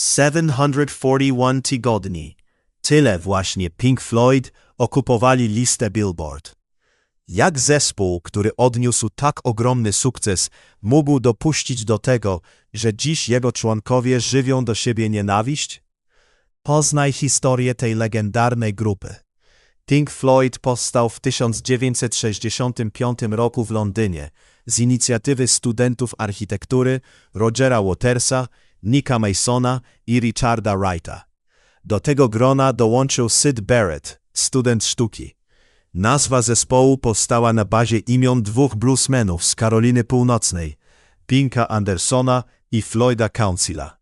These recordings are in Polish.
741 tygodni. Tyle właśnie Pink Floyd okupowali listę Billboard. Jak zespół, który odniósł tak ogromny sukces, mógł dopuścić do tego, że dziś jego członkowie żywią do siebie nienawiść? Poznaj historię tej legendarnej grupy. Pink Floyd powstał w 1965 roku w Londynie z inicjatywy studentów architektury Rogera Watersa, Nicka Masona i Richarda Wrighta. Do tego grona dołączył Sid Barrett, student sztuki. Nazwa zespołu powstała na bazie imion dwóch bluesmenów z Karoliny Północnej, Pinka Andersona i Floyda Councila.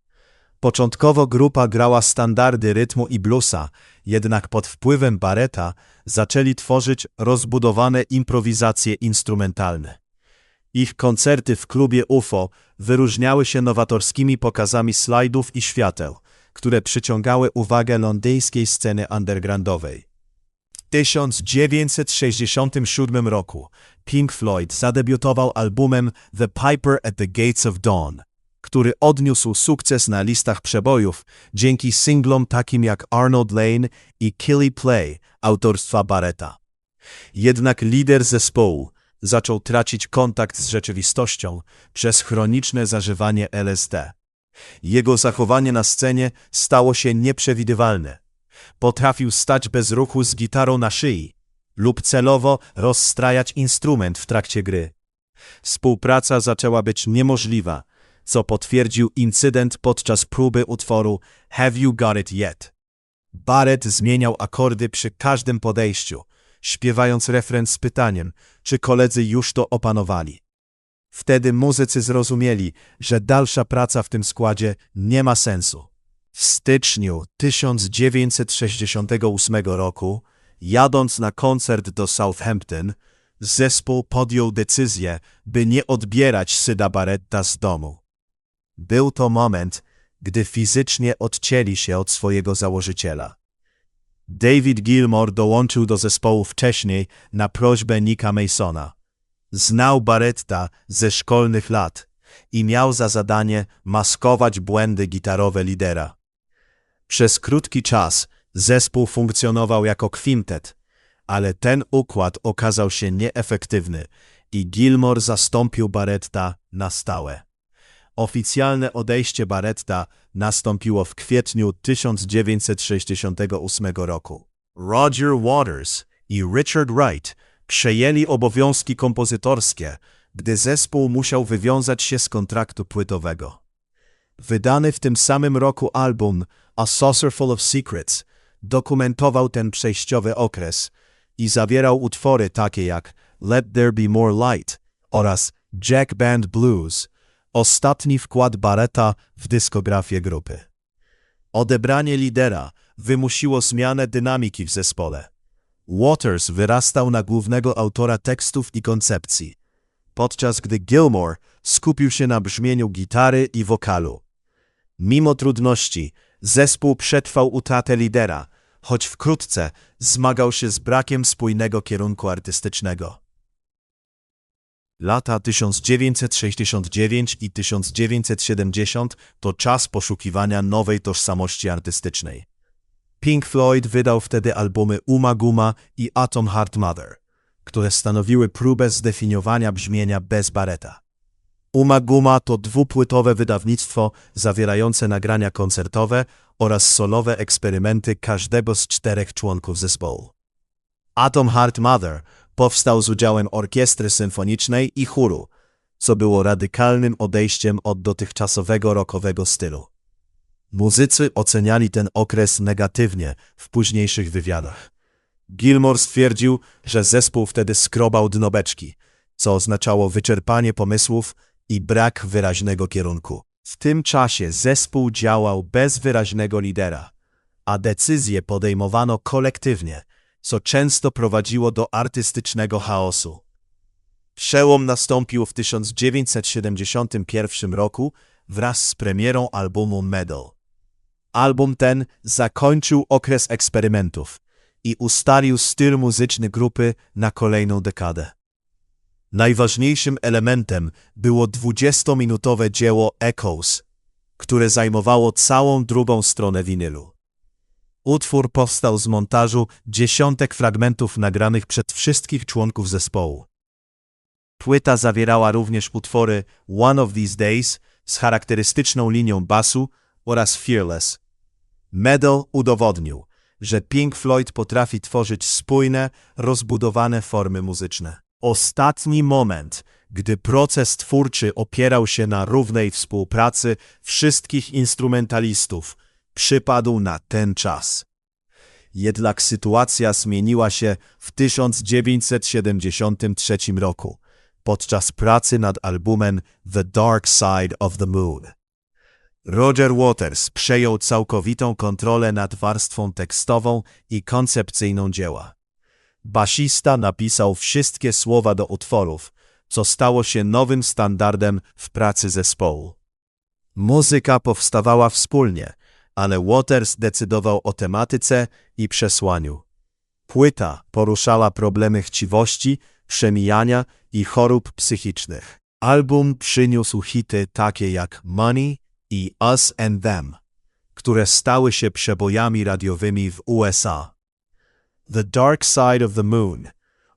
Początkowo grupa grała standardy rytmu i bluesa, jednak pod wpływem Barretta zaczęli tworzyć rozbudowane improwizacje instrumentalne. Ich koncerty w klubie UFO wyróżniały się nowatorskimi pokazami slajdów i świateł, które przyciągały uwagę londyńskiej sceny undergroundowej. W 1967 roku Pink Floyd zadebiutował albumem The Piper at the Gates of Dawn, który odniósł sukces na listach przebojów dzięki singlom takim jak Arnold Lane i Killy Play autorstwa Barretta. Jednak lider zespołu zaczął tracić kontakt z rzeczywistością przez chroniczne zażywanie LSD. Jego zachowanie na scenie stało się nieprzewidywalne. Potrafił stać bez ruchu z gitarą na szyi lub celowo rozstrajać instrument w trakcie gry. Współpraca zaczęła być niemożliwa, co potwierdził incydent podczas próby utworu Have You Got It Yet? Barrett zmieniał akordy przy każdym podejściu, śpiewając refren z pytaniem, czy koledzy już to opanowali. Wtedy muzycy zrozumieli, że dalsza praca w tym składzie nie ma sensu. W styczniu 1968 roku, jadąc na koncert do Southampton, zespół podjął decyzję, by nie odbierać Syda Barretta z domu. Był to moment, gdy fizycznie odcięli się od swojego założyciela. David Gilmore dołączył do zespołu wcześniej na prośbę Nicka Masona. Znał Barretta ze szkolnych lat i miał za zadanie maskować błędy gitarowe lidera. Przez krótki czas zespół funkcjonował jako kwintet, ale ten układ okazał się nieefektywny i Gilmore zastąpił Barretta na stałe. Oficjalne odejście Barretta nastąpiło w kwietniu 1968 roku. Roger Waters i Richard Wright przejęli obowiązki kompozytorskie, gdy zespół musiał wywiązać się z kontraktu płytowego. Wydany w tym samym roku album A Saucer Full of Secrets dokumentował ten przejściowy okres i zawierał utwory takie jak Let There Be More Light oraz Jack Band Blues – ostatni wkład Barretta w dyskografię grupy. Odebranie lidera wymusiło zmianę dynamiki w zespole. Waters wyrastał na głównego autora tekstów i koncepcji, podczas gdy Gilmore skupił się na brzmieniu gitary i wokalu. Mimo trudności, zespół przetrwał utratę lidera, choć wkrótce zmagał się z brakiem spójnego kierunku artystycznego. Lata 1969 i 1970 to czas poszukiwania nowej tożsamości artystycznej. Pink Floyd wydał wtedy albumy Uma Guma i Atom Heart Mother, które stanowiły próbę zdefiniowania brzmienia bez Barretta. Uma Guma to dwupłytowe wydawnictwo zawierające nagrania koncertowe oraz solowe eksperymenty każdego z czterech członków zespołu. Atom Heart Mother powstał z udziałem orkiestry symfonicznej i chóru, co było radykalnym odejściem od dotychczasowego rockowego stylu. Muzycy oceniali ten okres negatywnie w późniejszych wywiadach. Gilmore stwierdził, że zespół wtedy skrobał dno beczki, co oznaczało wyczerpanie pomysłów i brak wyraźnego kierunku. W tym czasie zespół działał bez wyraźnego lidera, a decyzje podejmowano kolektywnie – co często prowadziło do artystycznego chaosu. Przełom nastąpił w 1971 roku wraz z premierą albumu Medal. Album ten zakończył okres eksperymentów i ustalił styl muzyczny grupy na kolejną dekadę. Najważniejszym elementem było 20-minutowe dzieło Echoes, które zajmowało całą drugą stronę winylu. Utwór powstał z montażu dziesiątek fragmentów nagranych przez wszystkich członków zespołu. Płyta zawierała również utwory One of These Days z charakterystyczną linią basu oraz Fearless. Medal udowodnił, że Pink Floyd potrafi tworzyć spójne, rozbudowane formy muzyczne. Ostatni moment, gdy proces twórczy opierał się na równej współpracy wszystkich instrumentalistów, przypadł na ten czas. Jednak sytuacja zmieniła się w 1973 roku, podczas pracy nad albumem The Dark Side of the Moon. Roger Waters przejął całkowitą kontrolę nad warstwą tekstową i koncepcyjną dzieła. Basista napisał wszystkie słowa do utworów, co stało się nowym standardem w pracy zespołu. Muzyka powstawała wspólnie, ale Waters decydował o tematyce i przesłaniu. Płyta poruszała problemy chciwości, przemijania i chorób psychicznych. Album przyniósł hity takie jak Money i Us and Them, które stały się przebojami radiowymi w USA. The Dark Side of the Moon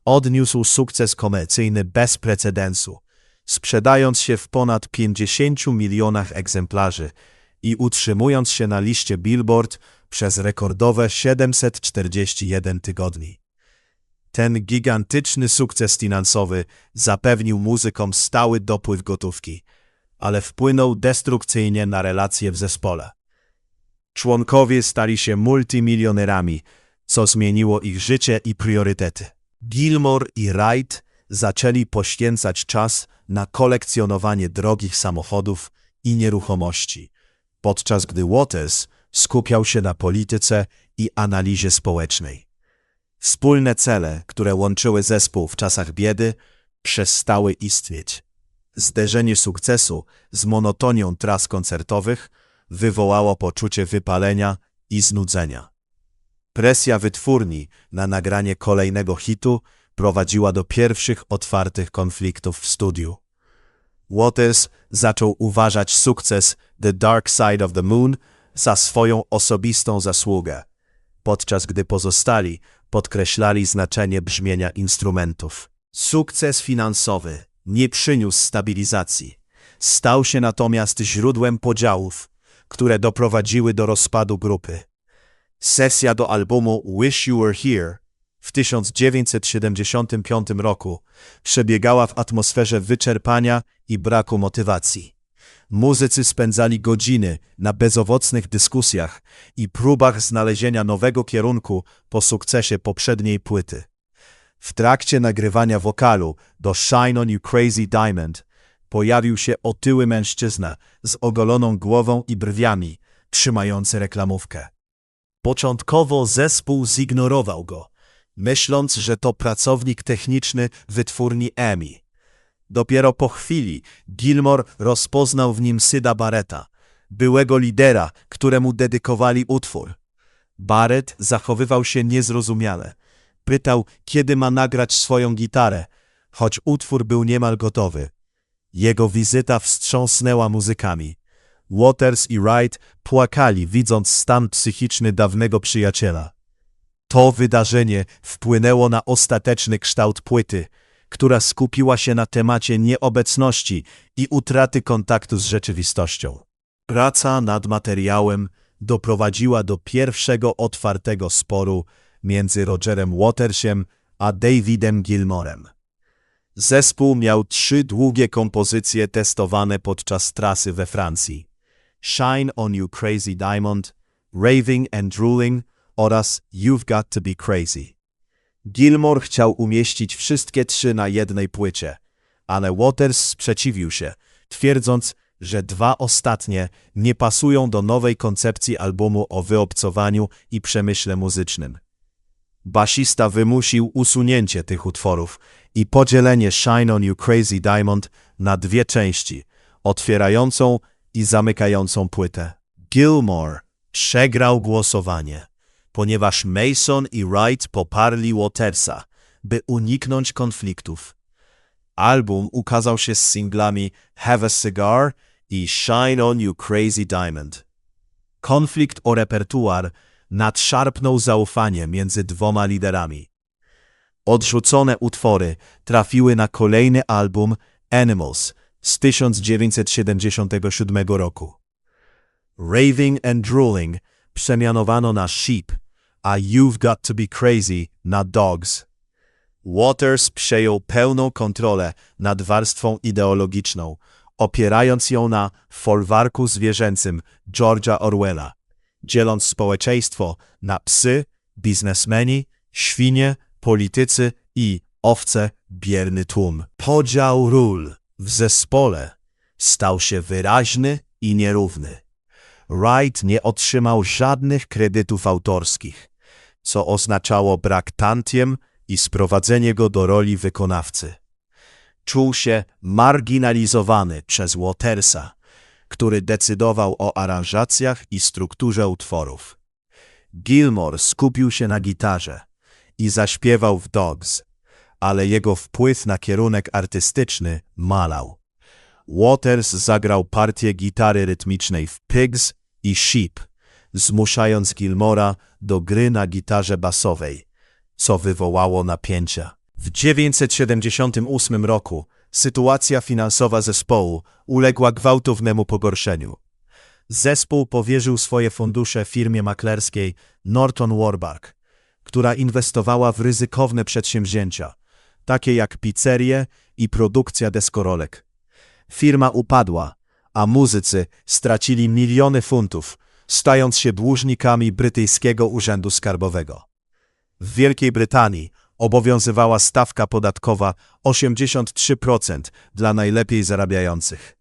odniósł sukces komercyjny bez precedensu, sprzedając się w ponad 50 milionach egzemplarzy i utrzymując się na liście Billboard przez rekordowe 741 tygodni. Ten gigantyczny sukces finansowy zapewnił muzykom stały dopływ gotówki, ale wpłynął destrukcyjnie na relacje w zespole. Członkowie stali się multimilionerami, co zmieniło ich życie i priorytety. Gilmore i Wright zaczęli poświęcać czas na kolekcjonowanie drogich samochodów i nieruchomości, podczas gdy Waters skupiał się na polityce i analizie społecznej. Wspólne cele, które łączyły zespół w czasach biedy, przestały istnieć. Zderzenie sukcesu z monotonią tras koncertowych wywołało poczucie wypalenia i znudzenia. Presja wytwórni na nagranie kolejnego hitu prowadziła do pierwszych otwartych konfliktów w studiu. Waters zaczął uważać sukces The Dark Side of the Moon za swoją osobistą zasługę, podczas gdy pozostali podkreślali znaczenie brzmienia instrumentów. Sukces finansowy nie przyniósł stabilizacji. Stał się natomiast źródłem podziałów, które doprowadziły do rozpadu grupy. Sesja do albumu Wish You Were Here w 1975 roku przebiegała w atmosferze wyczerpania i braku motywacji. Muzycy spędzali godziny na bezowocnych dyskusjach i próbach znalezienia nowego kierunku po sukcesie poprzedniej płyty. W trakcie nagrywania wokalu do Shine On You Crazy Diamond pojawił się otyły mężczyzna z ogoloną głową i brwiami, trzymający reklamówkę. Początkowo zespół zignorował go, myśląc, że to pracownik techniczny wytwórni EMI. Dopiero po chwili Gilmore rozpoznał w nim Syda Barretta, byłego lidera, któremu dedykowali utwór. Barrett zachowywał się niezrozumiale. Pytał, kiedy ma nagrać swoją gitarę, choć utwór był niemal gotowy. Jego wizyta wstrząsnęła muzykami. Waters i Wright płakali, widząc stan psychiczny dawnego przyjaciela. To wydarzenie wpłynęło na ostateczny kształt płyty, która skupiła się na temacie nieobecności i utraty kontaktu z rzeczywistością. Praca nad materiałem doprowadziła do pierwszego otwartego sporu między Rogerem Watersem a Davidem Gilmorem. Zespół miał trzy długie kompozycje testowane podczas trasy we Francji. Shine on You Crazy Diamond, Raving and Drooling oraz You've Got to Be Crazy. Gilmore chciał umieścić wszystkie trzy na jednej płycie, ale Waters sprzeciwił się, twierdząc, że dwa ostatnie nie pasują do nowej koncepcji albumu o wyobcowaniu i przemyśle muzycznym. Basista wymusił usunięcie tych utworów i podzielenie Shine on You Crazy Diamond na dwie części, otwierającą i zamykającą płytę. Gilmore przegrał głosowanie, ponieważ Mason i Wright poparli Watersa, by uniknąć konfliktów. Album ukazał się z singlami Have a Cigar i Shine on You Crazy Diamond. Konflikt o repertuar nadszarpnął zaufanie między dwoma liderami. Odrzucone utwory trafiły na kolejny album Animals z 1977 roku. Raving and Drooling przemianowano na Sheep, a You've Got to Be Crazy na Dogs. Waters przejął pełną kontrolę nad warstwą ideologiczną, opierając ją na folwarku zwierzęcym George'a Orwella, dzieląc społeczeństwo na psy, biznesmeni, świnie, politycy i owce bierny tłum. Podział ról w zespole stał się wyraźny i nierówny. Wright nie otrzymał żadnych kredytów autorskich, co oznaczało brak tantiem i sprowadzenie go do roli wykonawcy. Czuł się marginalizowany przez Watersa, który decydował o aranżacjach i strukturze utworów. Gilmore skupił się na gitarze i zaśpiewał w Dogs, ale jego wpływ na kierunek artystyczny malał. Waters zagrał partię gitary rytmicznej w Pigs i Sheep, zmuszając Gilmora do gry na gitarze basowej, co wywołało napięcia. W 1978 roku sytuacja finansowa zespołu uległa gwałtownemu pogorszeniu. Zespół powierzył swoje fundusze firmie maklerskiej Norton Warburg, która inwestowała w ryzykowne przedsięwzięcia, takie jak pizzerie i produkcja deskorolek. Firma upadła, a muzycy stracili miliony funtów, stając się dłużnikami brytyjskiego urzędu skarbowego. W Wielkiej Brytanii obowiązywała stawka podatkowa 83% dla najlepiej zarabiających.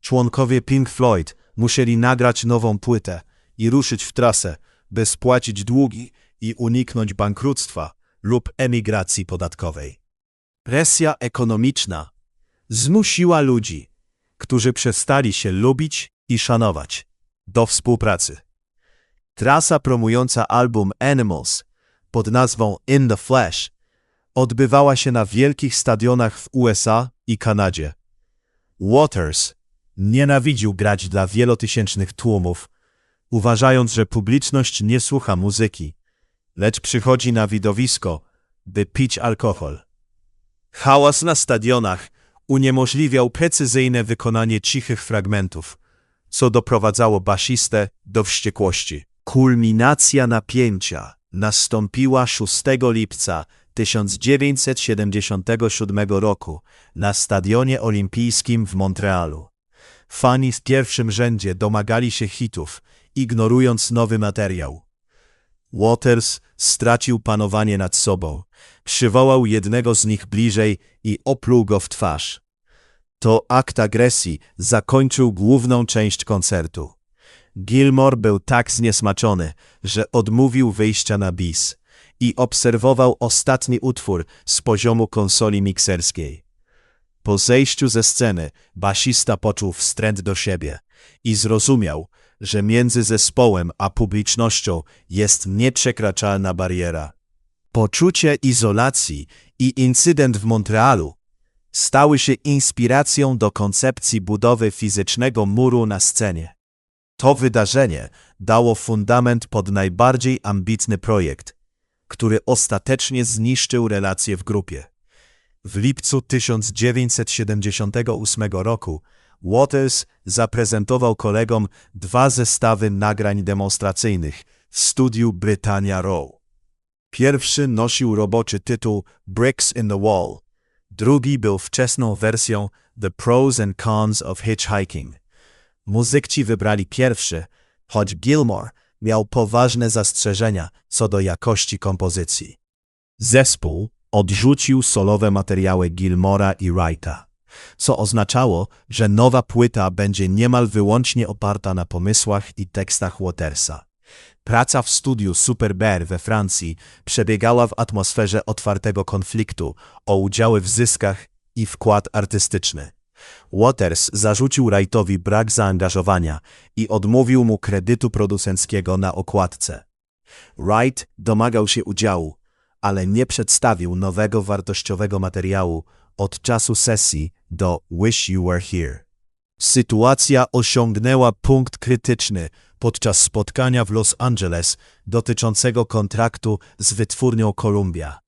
Członkowie Pink Floyd musieli nagrać nową płytę i ruszyć w trasę, by spłacić długi i uniknąć bankructwa lub emigracji podatkowej. Presja ekonomiczna zmusiła ludzi, którzy przestali się lubić i szanować, do współpracy. Trasa promująca album Animals pod nazwą In the Flesh odbywała się na wielkich stadionach w USA i Kanadzie. Waters nienawidził grać dla wielotysięcznych tłumów, uważając, że publiczność nie słucha muzyki, lecz przychodzi na widowisko, by pić alkohol. Hałas na stadionach uniemożliwiał precyzyjne wykonanie cichych fragmentów, co doprowadzało basistę do wściekłości. Kulminacja napięcia nastąpiła 6 lipca 1977 roku na Stadionie Olimpijskim w Montrealu. Fani w pierwszym rzędzie domagali się hitów, ignorując nowy materiał. Waters stracił panowanie nad sobą, przywołał jednego z nich bliżej i opluł go w twarz. To akt agresji zakończył główną część koncertu. Gilmore był tak zniesmaczony, że odmówił wyjścia na bis i obserwował ostatni utwór z poziomu konsoli mikserskiej. Po zejściu ze sceny basista poczuł wstręt do siebie i zrozumiał, że między zespołem a publicznością jest nieprzekraczalna bariera. Poczucie izolacji i incydent w Montrealu stały się inspiracją do koncepcji budowy fizycznego muru na scenie. To wydarzenie dało fundament pod najbardziej ambitny projekt, który ostatecznie zniszczył relacje w grupie. W lipcu 1978 roku Waters zaprezentował kolegom dwa zestawy nagrań demonstracyjnych w studiu Britannia Row. Pierwszy nosił roboczy tytuł Bricks in the Wall, drugi był wczesną wersją The Pros and Cons of Hitchhiking. Muzykci wybrali pierwszy, choć Gilmore miał poważne zastrzeżenia co do jakości kompozycji. Zespół odrzucił solowe materiały Gilmora i Wrighta, co oznaczało, że nowa płyta będzie niemal wyłącznie oparta na pomysłach i tekstach Watersa. Praca w studiu Super Bear we Francji przebiegała w atmosferze otwartego konfliktu o udziały w zyskach i wkład artystyczny. Waters zarzucił Wrightowi brak zaangażowania i odmówił mu kredytu producenckiego na okładce. Wright domagał się udziału, ale nie przedstawił nowego wartościowego materiału od czasu sesji do Wish You Were Here. Sytuacja osiągnęła punkt krytyczny podczas spotkania w Los Angeles dotyczącego kontraktu z wytwórnią Columbia.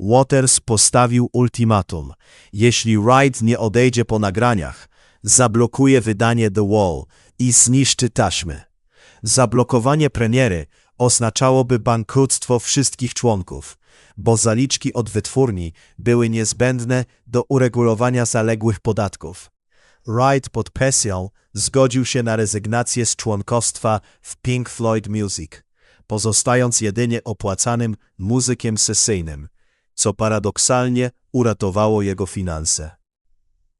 Waters postawił ultimatum. Jeśli Wright nie odejdzie po nagraniach, zablokuje wydanie The Wall i zniszczy taśmy. Zablokowanie premiery oznaczałoby bankructwo wszystkich członków, bo zaliczki od wytwórni były niezbędne do uregulowania zaległych podatków. Wright pod presją zgodził się na rezygnację z członkostwa w Pink Floyd Music, pozostając jedynie opłacanym muzykiem sesyjnym, co paradoksalnie uratowało jego finanse.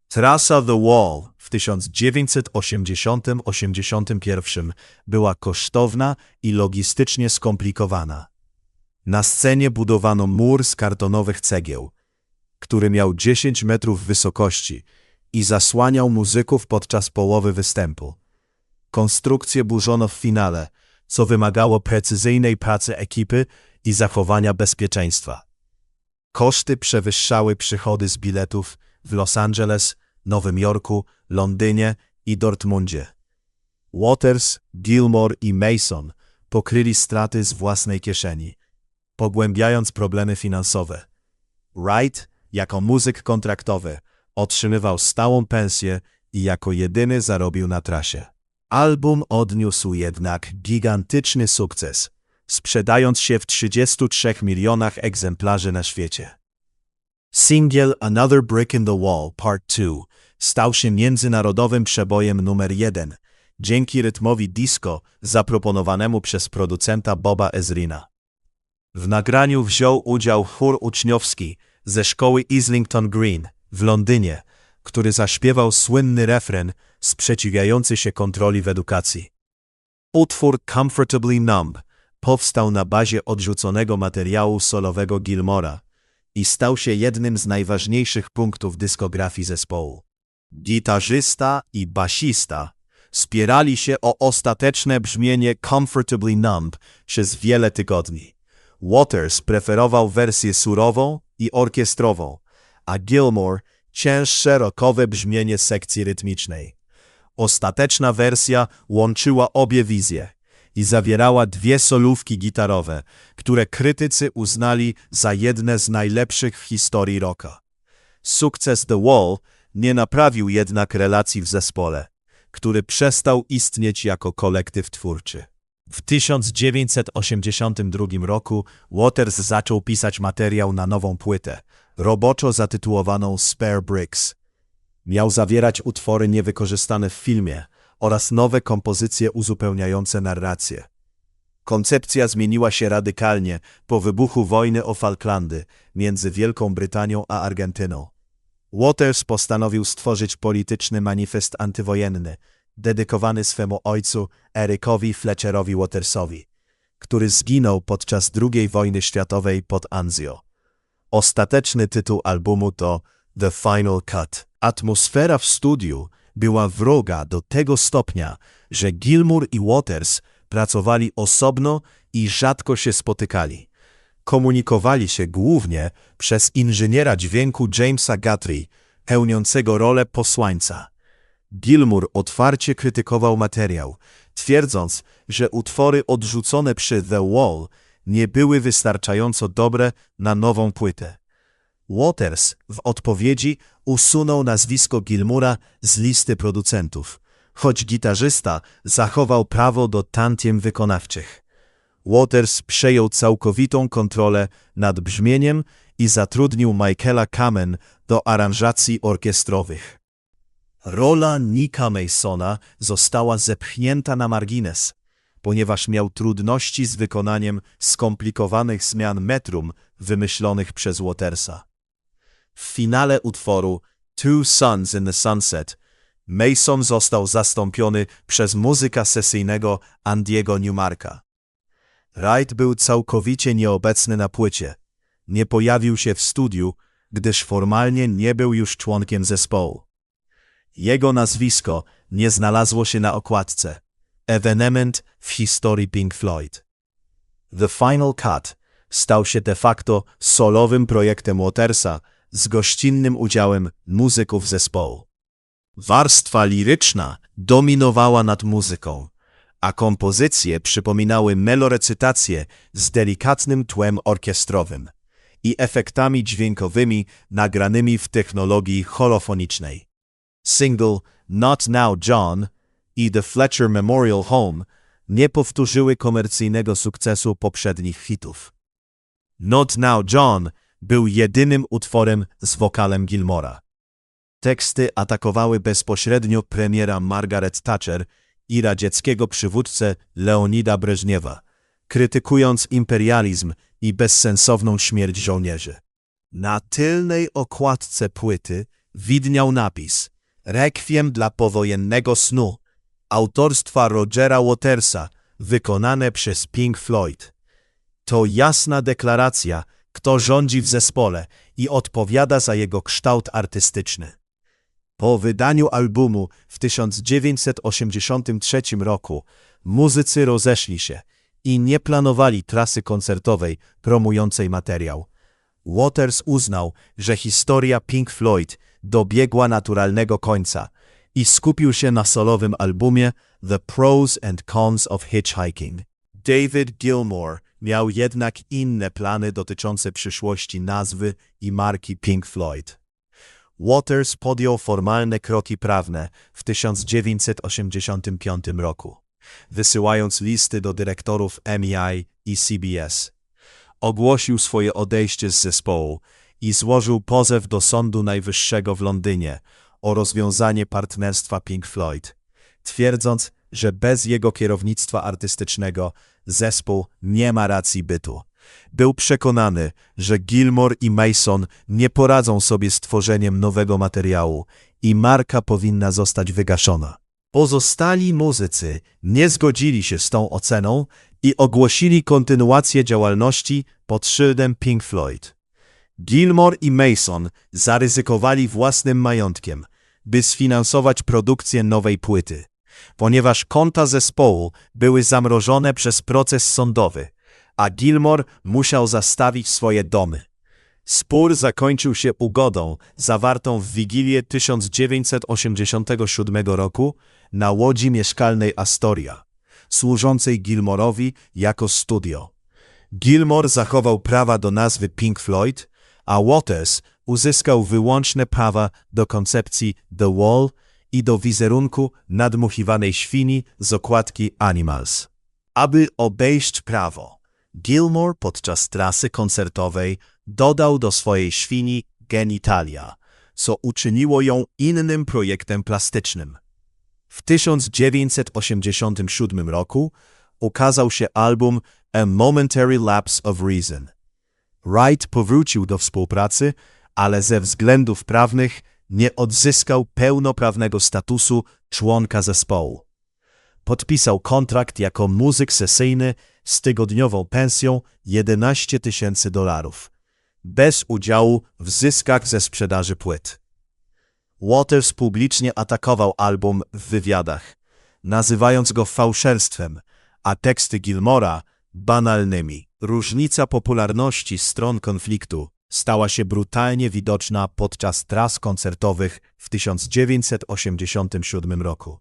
Trasa The Wall w 1980-81 była kosztowna i logistycznie skomplikowana. Na scenie budowano mur z kartonowych cegieł, który miał 10 metrów wysokości i zasłaniał muzyków podczas połowy występu. Konstrukcję burzono w finale, co wymagało precyzyjnej pracy ekipy i zachowania bezpieczeństwa. Koszty przewyższały przychody z biletów w Los Angeles, Nowym Jorku, Londynie i Dortmundzie. Waters, Gilmore i Mason pokryli straty z własnej kieszeni, pogłębiając problemy finansowe. Wright, jako muzyk kontraktowy, otrzymywał stałą pensję i jako jedyny zarobił na trasie. Album odniósł jednak gigantyczny sukces, sprzedając się w 33 milionach egzemplarzy na świecie. Singiel Another Brick in the Wall Part 2 stał się międzynarodowym przebojem numer jeden dzięki rytmowi disco zaproponowanemu przez producenta Boba Ezrina. W nagraniu wziął udział chór uczniowski ze szkoły Islington Green w Londynie, który zaśpiewał słynny refren sprzeciwiający się kontroli w edukacji. Utwór Comfortably Numb powstał na bazie odrzuconego materiału solowego Gilmora i stał się jednym z najważniejszych punktów dyskografii zespołu. Gitarzysta i basista spierali się o ostateczne brzmienie Comfortably Numb przez wiele tygodni. Waters preferował wersję surową i orkiestrową, a Gilmore cięższe rockowe brzmienie sekcji rytmicznej. Ostateczna wersja łączyła obie wizje i zawierała dwie solówki gitarowe, które krytycy uznali za jedne z najlepszych w historii rocka. Sukces The Wall nie naprawił jednak relacji w zespole, który przestał istnieć jako kolektyw twórczy. W 1982 roku Waters zaczął pisać materiał na nową płytę, roboczo zatytułowaną Spare Bricks. Miał zawierać utwory niewykorzystane w filmie oraz nowe kompozycje uzupełniające narrację. Koncepcja zmieniła się radykalnie po wybuchu wojny o Falklandy między Wielką Brytanią a Argentyną. Waters postanowił stworzyć polityczny manifest antywojenny, dedykowany swemu ojcu Erykowi Fletcherowi Watersowi, który zginął podczas II wojny światowej pod Anzio. Ostateczny tytuł albumu to The Final Cut. Atmosfera w studiu była wroga do tego stopnia, że Gilmour i Waters pracowali osobno i rzadko się spotykali. Komunikowali się głównie przez inżyniera dźwięku Jamesa Guthrie, pełniącego rolę posłańca. Gilmour otwarcie krytykował materiał, twierdząc, że utwory odrzucone przy The Wall nie były wystarczająco dobre na nową płytę. Waters w odpowiedzi usunął nazwisko Gilmura z listy producentów, choć gitarzysta zachował prawo do tantiem wykonawczych. Waters przejął całkowitą kontrolę nad brzmieniem i zatrudnił Michaela Kamen do aranżacji orkiestrowych. Rola Nicka Masona została zepchnięta na margines, ponieważ miał trudności z wykonaniem skomplikowanych zmian metrum wymyślonych przez Watersa. W finale utworu Two Suns in the Sunset Mason został zastąpiony przez muzyka sesyjnego Andiego Newmarka. Wright był całkowicie nieobecny na płycie. Nie pojawił się w studiu, gdyż formalnie nie był już członkiem zespołu. Jego nazwisko nie znalazło się na okładce. Evenement w historii Pink Floyd. The Final Cut stał się de facto solowym projektem Watersa z gościnnym udziałem muzyków zespołu. Warstwa liryczna dominowała nad muzyką, a kompozycje przypominały melorecytacje z delikatnym tłem orkiestrowym i efektami dźwiękowymi nagranymi w technologii holofonicznej. Single Not Now John i The Fletcher Memorial Home nie powtórzyły komercyjnego sukcesu poprzednich hitów. Not Now John był jedynym utworem z wokalem Gilmora. Teksty atakowały bezpośrednio premiera Margaret Thatcher i radzieckiego przywódcę Leonida Breżniewa, krytykując imperializm i bezsensowną śmierć żołnierzy. Na tylnej okładce płyty widniał napis Rekwiem dla powojennego snu autorstwa Rogera Watersa wykonane przez Pink Floyd. To jasna deklaracja, kto rządzi w zespole i odpowiada za jego kształt artystyczny. Po wydaniu albumu w 1983 roku muzycy rozeszli się i nie planowali trasy koncertowej promującej materiał. Waters uznał, że historia Pink Floyd dobiegła naturalnego końca i skupił się na solowym albumie The Pros and Cons of Hitchhiking. David Gilmour miał jednak inne plany dotyczące przyszłości nazwy i marki Pink Floyd. Waters podjął formalne kroki prawne w 1985 roku, wysyłając listy do dyrektorów MEI i CBS. Ogłosił swoje odejście z zespołu i złożył pozew do Sądu Najwyższego w Londynie o rozwiązanie partnerstwa Pink Floyd, twierdząc, że bez jego kierownictwa artystycznego zespół nie ma racji bytu. Był przekonany, że Gilmore i Mason nie poradzą sobie z tworzeniem nowego materiału i marka powinna zostać wygaszona. Pozostali muzycy nie zgodzili się z tą oceną i ogłosili kontynuację działalności pod szyldem Pink Floyd. Gilmore i Mason zaryzykowali własnym majątkiem, by sfinansować produkcję nowej płyty, ponieważ konta zespołu były zamrożone przez proces sądowy, a Gilmore musiał zastawić swoje domy. Spór zakończył się ugodą zawartą w Wigilię 1987 roku na łodzi mieszkalnej Astoria, służącej Gilmorowi jako studio. Gilmore zachował prawa do nazwy Pink Floyd, a Waters uzyskał wyłączne prawa do koncepcji The Wall i do wizerunku nadmuchiwanej świni z okładki Animals. Aby obejść prawo, Gilmore podczas trasy koncertowej dodał do swojej świni genitalia, co uczyniło ją innym projektem plastycznym. W 1987 roku ukazał się album A Momentary Lapse of Reason. Wright powrócił do współpracy, ale ze względów prawnych nie odzyskał pełnoprawnego statusu członka zespołu. Podpisał kontrakt jako muzyk sesyjny z tygodniową pensją 11 tysięcy dolarów, bez udziału w zyskach ze sprzedaży płyt. Waters publicznie atakował album w wywiadach, nazywając go fałszerstwem, a teksty Gilmora banalnymi. Różnica popularności stron konfliktu stała się brutalnie widoczna podczas tras koncertowych w 1987 roku.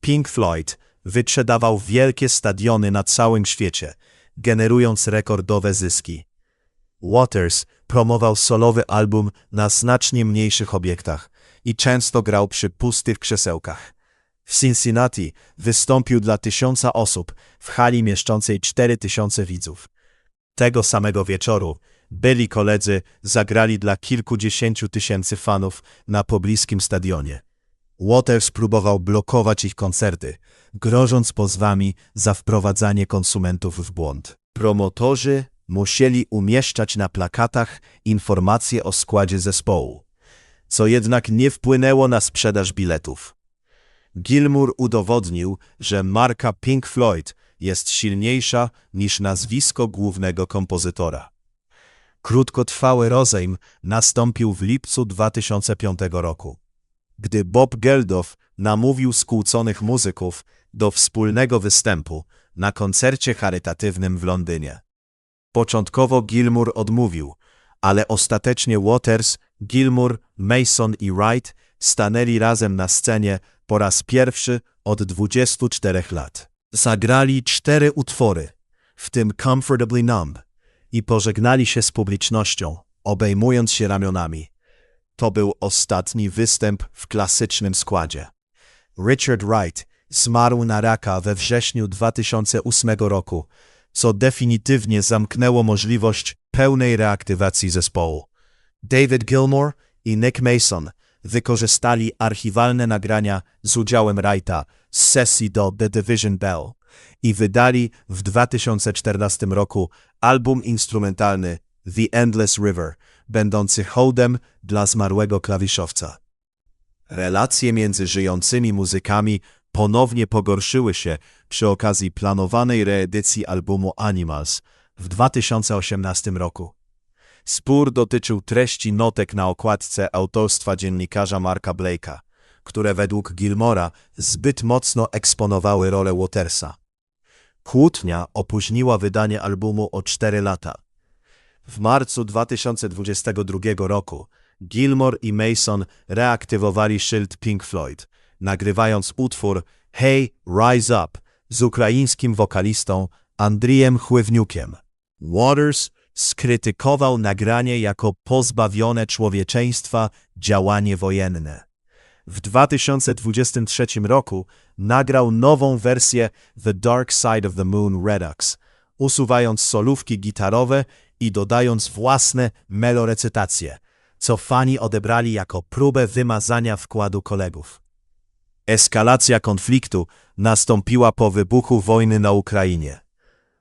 Pink Floyd wyprzedawał wielkie stadiony na całym świecie, generując rekordowe zyski. Waters promował solowy album na znacznie mniejszych obiektach i często grał przy pustych krzesełkach. W Cincinnati wystąpił dla tysiąca osób w hali mieszczącej cztery tysiące widzów. Tego samego wieczoru byli koledzy zagrali dla kilkudziesięciu tysięcy fanów na pobliskim stadionie. Waters próbował blokować ich koncerty, grożąc pozwami za wprowadzanie konsumentów w błąd. Promotorzy musieli umieszczać na plakatach informacje o składzie zespołu, co jednak nie wpłynęło na sprzedaż biletów. Gilmour udowodnił, że marka Pink Floyd jest silniejsza niż nazwisko głównego kompozytora. Krótkotrwały rozejm nastąpił w lipcu 2005 roku, gdy Bob Geldof namówił skłóconych muzyków do wspólnego występu na koncercie charytatywnym w Londynie. Początkowo Gilmour odmówił, ale ostatecznie Waters, Gilmour, Mason i Wright stanęli razem na scenie po raz pierwszy od 24 lat. Zagrali cztery utwory, w tym Comfortably Numb, i pożegnali się z publicznością, obejmując się ramionami. To był ostatni występ w klasycznym składzie. Richard Wright zmarł na raka we wrześniu 2008 roku, co definitywnie zamknęło możliwość pełnej reaktywacji zespołu. David Gilmour i Nick Mason wykorzystali archiwalne nagrania z udziałem Wrighta z sesji do The Division Bell i wydali w 2014 roku album instrumentalny The Endless River, będący hołdem dla zmarłego klawiszowca. Relacje między żyjącymi muzykami ponownie pogorszyły się przy okazji planowanej reedycji albumu Animals w 2018 roku. Spór dotyczył treści notek na okładce autorstwa dziennikarza Marka Blake'a, które według Gilmora zbyt mocno eksponowały rolę Watersa. Kłótnia opóźniła wydanie albumu o 4 lata. W marcu 2022 roku Gilmore i Mason reaktywowali szyld Pink Floyd, nagrywając utwór Hey, Rise Up z ukraińskim wokalistą Andrijem Chływniukiem. Waters skrytykował nagranie jako pozbawione człowieczeństwa działanie wojenne. W 2023 roku nagrał nową wersję The Dark Side of the Moon Redux, usuwając solówki gitarowe i dodając własne melorecytacje, co fani odebrali jako próbę wymazania wkładu kolegów. Eskalacja konfliktu nastąpiła po wybuchu wojny na Ukrainie.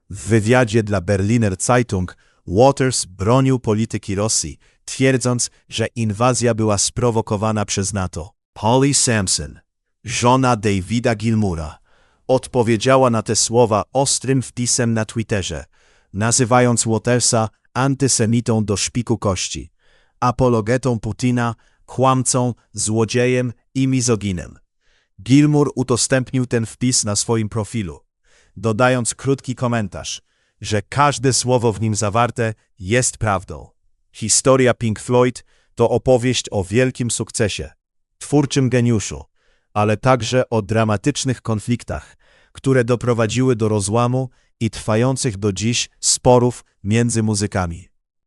W wywiadzie dla Berliner Zeitung Waters bronił polityki Rosji, twierdząc, że inwazja była sprowokowana przez NATO. Polly Sampson, żona Davida Gilmura, odpowiedziała na te słowa ostrym wpisem na Twitterze, nazywając Watersa antysemitą do szpiku kości, apologetą Putina, kłamcą, złodziejem i mizoginem. Gilmour udostępnił ten wpis na swoim profilu, dodając krótki komentarz, że każde słowo w nim zawarte jest prawdą. Historia Pink Floyd to opowieść o wielkim sukcesie, twórczym geniuszu, ale także o dramatycznych konfliktach, które doprowadziły do rozłamu i trwających do dziś sporów między muzykami.